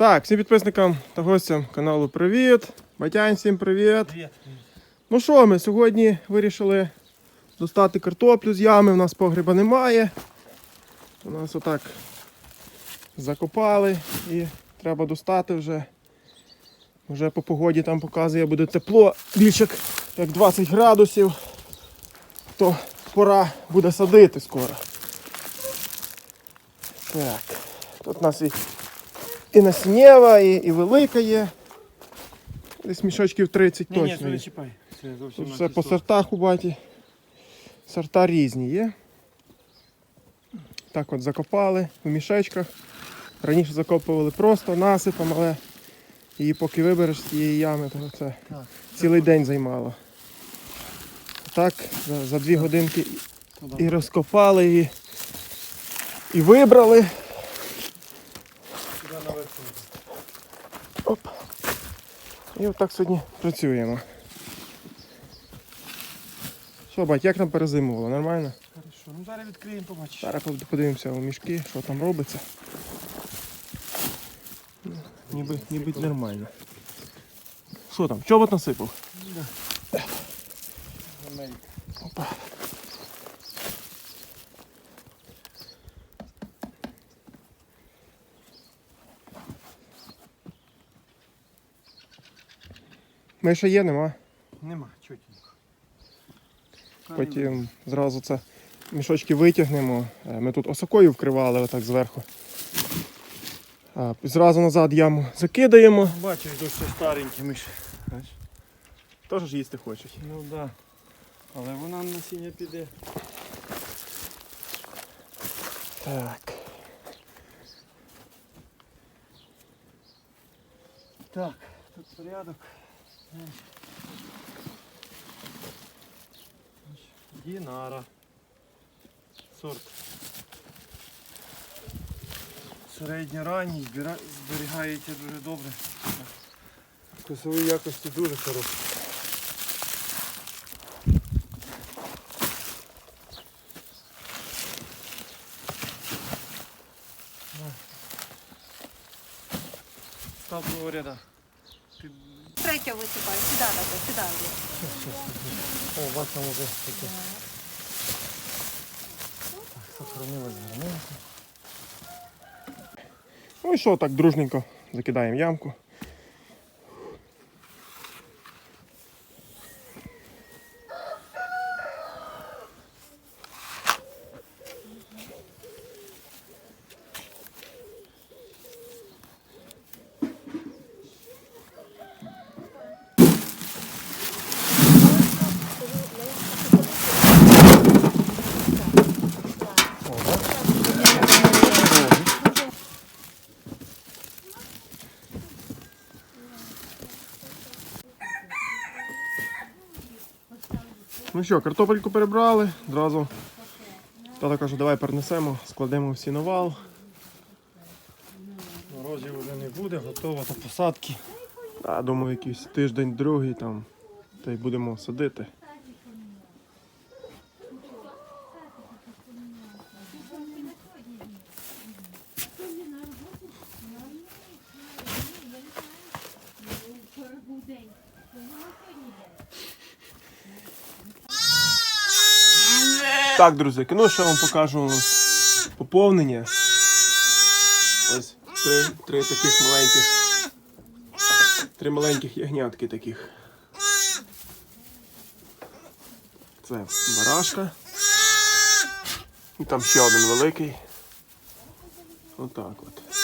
Так, всім підписникам та гостям каналу привіт. Батянь, всім привіт. Привіт. Ну що, ми сьогодні вирішили достати картоплю з ями. У нас погреба немає. У нас отак закопали і треба достати вже. Вже по погоді там показує, буде тепло, більше як- як 20 градусів, то пора буде садити скоро. Так, тут у нас і, і насіннєва, і, і велика є. Десь мішочків 30 Ні, ні, точно. це є. не чіпай. Це зовсім Тут все по сортах у баті. Сорта різні є. Так от закопали в мішечках. Раніше закопували просто насипом, але її поки вибереш з цієї ями, то це Так. цілий день займало. Так, за, за дві годинки Туди. і розкопали, і, і вибрали. Оп. І отак сьогодні працюємо. Що, бать, як там перезимувало? Нормально? Хорошо. Ну зараз відкриємо, побачиш. Зараз подивимося у мішки, що там робиться. Ну, Ніби, ніби нормально. Що там? Чобот насипав? Америка. Опа. Миша є, нема. Нема, чотенько. Потім зразу це мішочки витягнемо. Е, Ми тут осокою вкривали отак зверху. А зразу назад яму закидаємо. Бачиш, досі старенькі миш. Бачиш? Теж ж їсти хочуть. Ну так. Да. Але вона насіння піде. Так. Так, тут порядок. Дінара. Сорт. Середньоранній, зберігається дуже добре. Вкусові якості дуже хороші. Став ряда. Третє висипаю, сюди надо, сюди. О, у вас там уже таке. Так, сохранилось гарненько. Ну і що, так дружненько закидаємо ямку. Ну що, картопельку перебрали, одразу. Тато каже, давай перенесемо, складемо всі на вал. Морозів вже не буде, готово до посадки. А, думаю, якийсь тиждень, другий там. Та й будемо садити. Так, друзі, ну що вам покажу поповнення. Ось три, три таких маленьких. Три маленьких ягнятки таких. Це барашка. І там ще один великий. Отак от.